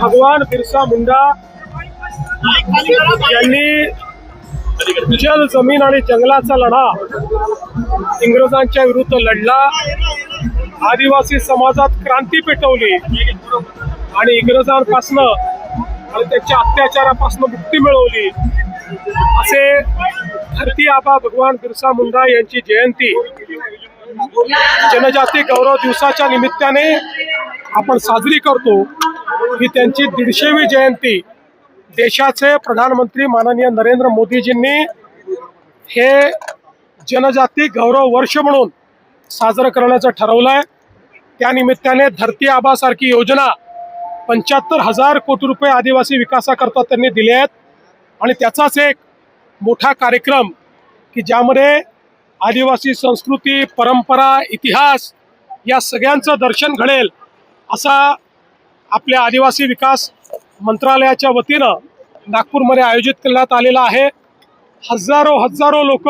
भगवान बिरसा मुंडा यांनी जल जमीन आणि जंगलाचा लढा इंग्रजांच्या विरुद्ध लढला. आदिवासी समाजात क्रांती पेटवली. आणि इंग्रजांपासनं आणि त्यांच्या अत्याचारापासून मुक्ती मिळवली. असे धरती आबा भगवान बिरसा मुंडा यांची जयंती जनजाती गौरव दिवसाच्या निमित्ताने आपण साजरी करतो. ही त्यांची दीडशेवी जयंती. देशाचे प्रधानमंत्री माननीय नरेंद्र मोदीजींनी हे जनजाती गौरव वर्ष म्हणून साजरं करण्याचं ठरवलं आहे त्यानिमित्ताने धरती आबासारखी योजना पंच्याहत्तर हजार कोटी रुपये आदिवासी विकासाकरता त्यांनी दिले आहेत. आणि त्याचाच एक मोठा कार्यक्रम की ज्यामध्ये आदिवासी संस्कृती परंपरा इतिहास या सगळ्यांचं दर्शन घडेल असा आपल्या आदिवासी विकास मंत्रालयाच्या वतीनं नागपूरमध्ये आयोजित करण्यात आलेला आहे. हजारो हजारो लोक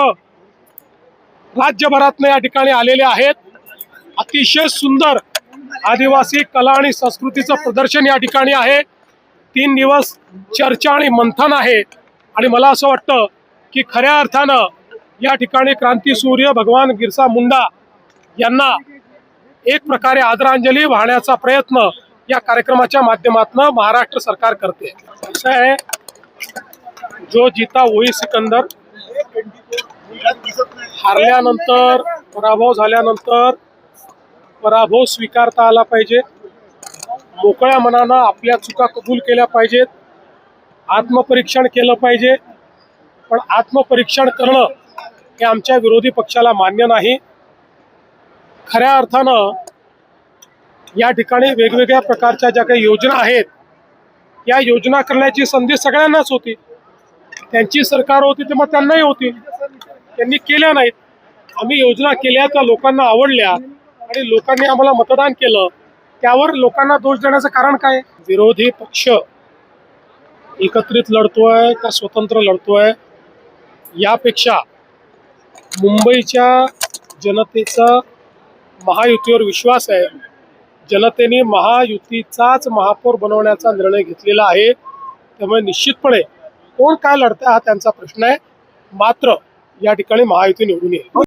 राज्यभरातनं या ठिकाणी आलेले आहेत. अतिशय सुंदर आदिवासी कला आणि संस्कृतीचं प्रदर्शन या ठिकाणी आहे. तीन दिवस चर्चा आणि मंथन आहे. आणि मला असं वाटतं की खऱ्या अर्थानं या ठिकाणी क्रांतीसूर्य भगवान गिरसा मुंडा यांना एक प्रकारे आदरांजली वाहण्याचा प्रयत्न या कार्यक्रमाच्या माध्यमातून महाराष्ट्र सरकार करते. असं आहे जो जीता वही सिकंदर. हारल्यानंतर पराभव झाल्यानंतर पराभव स्वीकारता आला पाहिजे. मोकळ्या मनानं आपल्या चुका कबूल केल्या पाहिजेत. आत्मपरीक्षण केलं पाहिजे. पण आत्मपरीक्षण करणं हे आमच्या विरोधी पक्षाला मान्य नाही. खऱ्या अर्थानं या ठिकाणी वेगवेगळ्या प्रकारच्या ज्या काही योजना आहेत या योजना करण्याची संधी सगळ्यांनाच होती. त्यांची सरकार होती तेव्हा त्यांनाही होती. त्यांनी केल्या नाहीत. आम्ही योजना केल्या त्या लोकांना आवडल्या आणि लोकांनी आम्हाला मतदान केलं. त्यावर लोकांना दोष देण्याचं कारण काय? विरोधी पक्ष. एकत्रित लढतोय का स्वतंत्र लढतोय? यापेक्षा मुंबईच्या जनतेचा महायुतीवर विश्वास आहे. जनतेने महायुतीचाच महापौर बनवण्याचा निर्णय घेतलेला आहे. त्यामुळे निश्चितपणे कोण काय लढतं हा त्यांचा प्रश्न आहे. मात्र या ठिकाणी महायुती निवडून येईल.